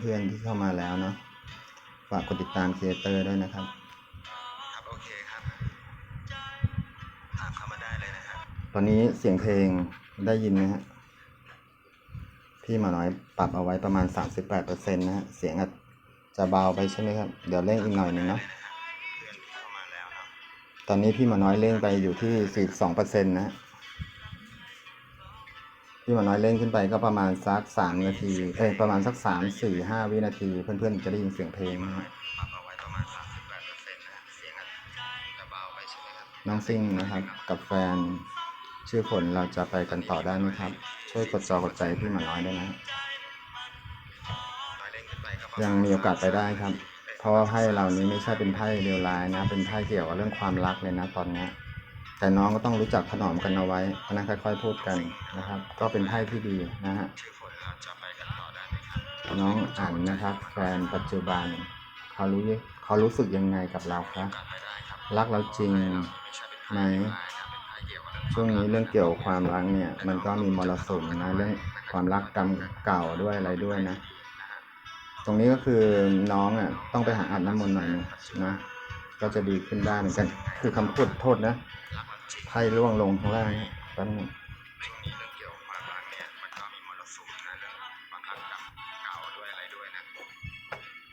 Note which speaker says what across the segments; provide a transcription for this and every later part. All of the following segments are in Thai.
Speaker 1: เพื่อนๆที่เข้ามาแล้วเนาะฝากกดติดตามครีเอเตอร์ด้วยนะครับ
Speaker 2: ครับโอเคครับถามเข้ามาได้เลยนะครับ
Speaker 1: ตอนนี้เสียงเพลงได้ยินไหมฮะพี่หมาน้อยปรับเอาไว้ประมาณ 38%นะฮะเสียงอาจจะเบาไปใช่ไหมครับ เดี๋ยวเร่งอีกหน่อยหนึ่งเนาะ
Speaker 2: เพื่อนที่เข้ามาแล้วเนาะ
Speaker 1: ตอนนี้พี่หมาน้อยเร่งไปอยู่ที่ 42%นะฮะ พี่หมาน้อยเร่งขึ้นไปก็ประมาณสัก3นาที เอ้ยประมาณสัก3 4 5วินาที เพื่อนๆจะได้ยินเสียงเพลงนะฮะ
Speaker 2: น้อ
Speaker 1: งซิ่งนะครับ กับแฟนชื่อฝนเราจะไปกันต่อได้ไหมครับ ช่วยกดจอกดใจพี่หมาน้อยด้นะ
Speaker 2: น้อยได้ไหม
Speaker 1: ยังมีโอกาสไปได้ครับ เพราะว่าไพ่เรานี้ไม่ใช่เป็นไพ่เลวร้ายนะ เป็นไพ่เกี่ยวกับเรื่องความรักเลยนะตอนนี้ แต่น้องก็ต้องรู้จักถนอมกันเอาไว้นะค่อยๆพูดกันนะครับ ก็เป็นไพ่ที่ดีนะฮะ
Speaker 2: น้อ
Speaker 1: งอ่านนะครับแฟนปัจจุบันเขารู้เขารู้สึกยังไงกับเราครับ
Speaker 2: รั
Speaker 1: กเราจริง
Speaker 2: ไห
Speaker 1: มช่วงนี้เรื่องเกี่ยวความรักเนี่ย มันก็มีมรสุมนะเรื่องความรักกรรมเก่าด้วยอะไรด้วยนะ ตรงนี้ก็คือน้องอะต้องไปหาอาบน้ำมนต์หน่อยนะ ก็จะดีขึ้นได้เหมือนกัน คือคำพูดโทษนะ ไพ่ร่วงลงข้างล่างนะแป๊บนึง
Speaker 2: ช่วงนี้เรื่องเกี่ยวกับความรักเนี่ยมันก็มีมรสุมนะเรื่องความรักกับเก่าด้วยอะไรด้วยนะ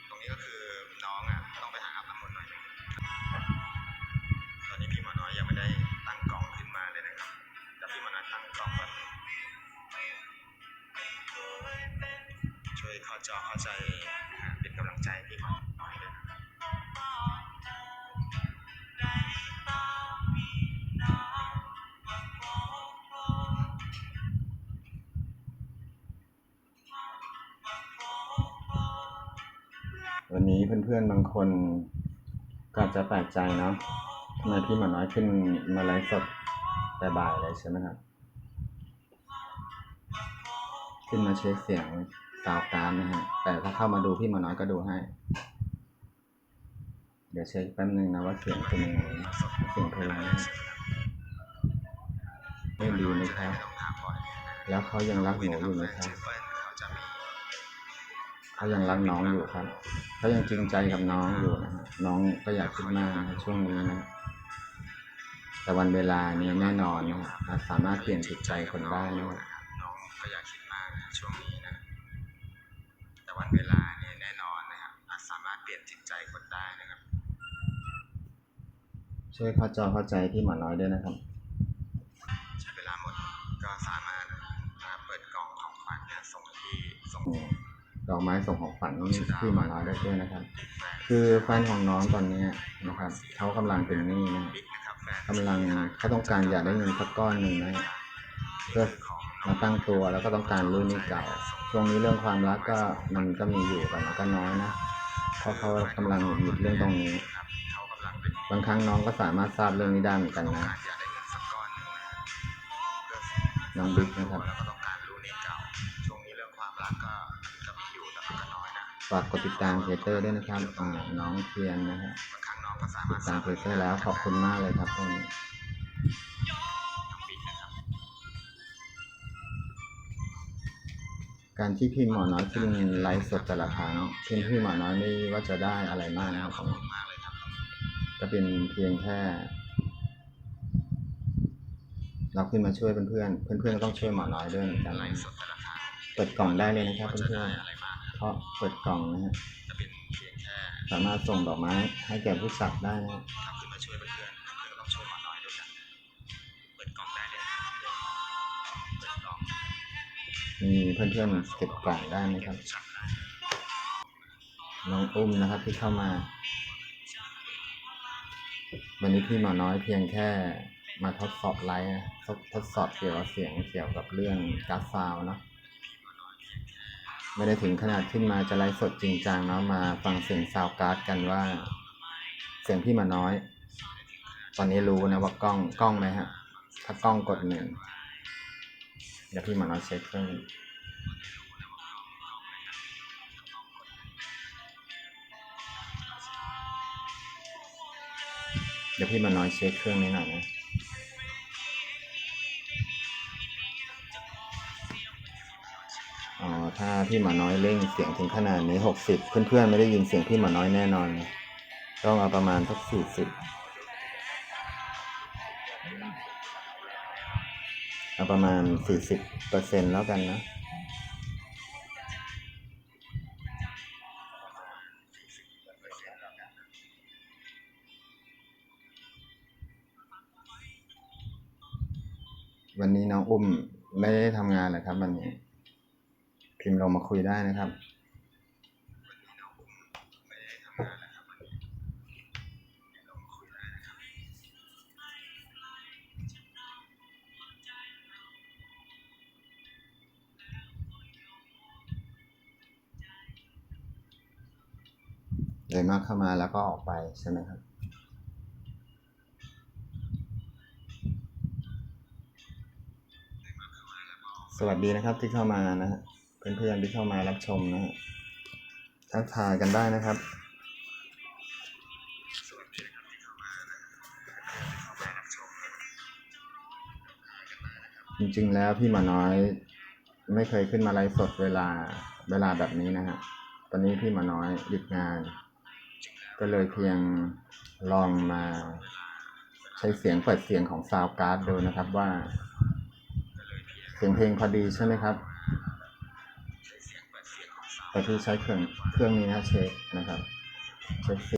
Speaker 2: ตรงนี้ก็คือน้องอะต้องไปหาอาบน้ำมนต์หน่อยหนึงตอนนี้พี่หมอน้อยยังไม่ได้ตั้งกล่องขึ้นมาเลยนะครับแต่พี่หมอน้อยตั้งกล่องแบบช่วยเข้าจอเข้าใจ พื่อน
Speaker 1: ๆบางคนก็จะแปลกใจเนาะทำไมพี่หมาน้อยขึ้นมาไลฟ์สดแต่บ่ายเลยใช่ไหมครับ ขึ้นมาเช็คเสียงสาวการนะฮะ แต่ถ้าเข้ามาดูพี่หมาน้อยก็ดูให้ เดี๋ยวเช็คแป๊บนึงนะว่าเสียงเป็นยังไงเสียงเพลงไม่ดีไหมครับ แล้วเขายังรักหนูอยู่ไหมครับ
Speaker 2: เขาจะมี
Speaker 1: เขายังรักน้องอยู่ครับ เขายังจริงใจกับน้องอยู่นะฮะน้องก็อยากคิดมากนะช่วงนี้นะแต่วันเวลาเนี่ยแน่นอนนะอาจสามารถเปลี่ยนจิตใจคนได้นะ
Speaker 2: นะครับน้องก็อยากคิดมากนะช่วงนี้นะแต่วันเวลาเนี่ยแน่นอนนะครับอาจสามารถเปลี่ยนจิตใจคนได้นะครับ
Speaker 1: ช่วยเข้าจอเข้าใจที่หมอน้อยด้วยนะครับ
Speaker 2: ใช้เวลาหมดก็สามารถมาเปิดกล่องของขวัญเนี่ยส่งที่ส่ง
Speaker 1: ดอกไม้ส่งของขวัญที่หมอน้อยได้ด้วยนะครับ คือแฟนของน้องตอนเนี้ยนะครับเขากำลังเป็นหนี้นะ
Speaker 2: บิ๊กนะครับแฟน
Speaker 1: กำลังเขาต้องการอยากได้เงินสักก้อนหนึ่งนะเพื่อมาตั้งตัวแล้วก็ต้องการรุ่นนี้เก่าช่วงนี้เรื่องความรักก็มันก็มีอยู่แต่มันก็น้อยนะเพราะเขากำลังหยุดเรื่องตรงนี้
Speaker 2: ครับเขากำลังเป็น
Speaker 1: บางครั้งน้องก็สามารถทราบเรื่องนี้ได้เหมือนกันนะ
Speaker 2: การอยากได้เงินสักก้อนหนึ่งนะเพื่อ
Speaker 1: น้องบิ๊กนะครับ ฝากกดติดตามเพจเตอร์ด้วยนะครับอ่าน้องเทียนนะฮะ
Speaker 2: บางครั้งน้องก็สา
Speaker 1: ติ
Speaker 2: มาร
Speaker 1: ด
Speaker 2: ถ
Speaker 1: ตามเพจเตอร์แล้วขอบคุณมากเลยครับตรงนี้
Speaker 2: น้องบิ๊กนะครับ
Speaker 1: การที่พี่หมอน้อยขึ้นไลฟ์สดแต่ละครั้งพี่พี่หมอน้อยไม่ว่าจะได้อะไรมากนะครับ
Speaker 2: ขอบคุณมากเลยครับ
Speaker 1: ก็เป็นเพียงแค่ เราขึ้นมาช่วยเพื่อนๆเพื่อนๆก็ต้องช่วยหมอน้อยด้วยเหมือนกัน
Speaker 2: ไล
Speaker 1: นะ
Speaker 2: ฟ์สดแต่ละครั้ง
Speaker 1: เปิดกล่องได้เลยนะครับ
Speaker 2: ว่า
Speaker 1: เพื่
Speaker 2: จะ
Speaker 1: อ
Speaker 2: ได้
Speaker 1: น
Speaker 2: อะไรมา
Speaker 1: ๆ เพราะเปิดกล่องนะฮะ
Speaker 2: จะเป็นเพียงแค่
Speaker 1: สามารถส่งดอกไม้ให้แก่ผู้จัดได้นะฮะ
Speaker 2: ทำขึ้นมาช่วยเพื่อนๆเพื่อนๆต้องช่วยหมาน้อยด้วยกันเปิดกล่องได้เลยเปิดกล่อง
Speaker 1: มีเพื่อนๆเก็บกล่องได้ไหมครับ
Speaker 2: จัดได้
Speaker 1: น้องอุ้มนะครับที่เข้ามา วันนี้พี่หมอน้อยเพียงแค่มาทดสอบไลฟ์นะทดทดสอบเกี่ยวกับเสียงเกี่ยวกับเรื่องการ์ดซาวน์เนาะ ไม่ได้ถึงขนาดขึ้นมาจะไลฟ์สดจริงจังเนาะมาฟังเสียงซาวการ์ดกันว่า เสียงพี่มาน้อย ตอนนี้รู้นะว่ากล้องกล้องไหมฮะ ถ้ากล้องกดหนึ่งเดี๋ยวพี่มาน้อยเช็คเครื่องเดี๋ยวพี่มาน้อยเช็คเครื่องนี้หน่อยนะ อ๋อถ้าพี่หมาน้อยเร่งเสียงถึงขนาดนี้หกสิบเพื่อนๆไม่ได้ยินเสียงพี่หมาน้อยแน่นอน ต้องเอาประมาณสักสี่สิบเอาประมาณสี่สิบเปอร์เซ็นแล้วกันนะวันนี้น้องอุ้มไม่ได้ทำงานเลยครับวันนี้ พิมพ์ลงมาคุยได้นะครับเลยมากเข้ามาแล้วก็ออกไปใช่ไหมครับ สวัสดีนะครับที่เข้ามานะฮะ เพื่อนๆที่เข้ามารับชมนะฮะทักทายกันได้นะครับจริงๆ แล้วพี่หมาน้อยไม่เคยขึ้นมาไลฟ์สดเวลาเวลาแบบนี้นะฮะ ตอนนี้พี่หมาน้อยหยุดงาน ก็เลยเพียงลองมาใช้เสียงเปิดเสียงของซาวการ์ดดูนะครับว่า เสียงเพลงพอดีใช่ไหมครับ แต่ที่ใช้เครื่องเครื่องนี้นะเช็คนะครับเช็ค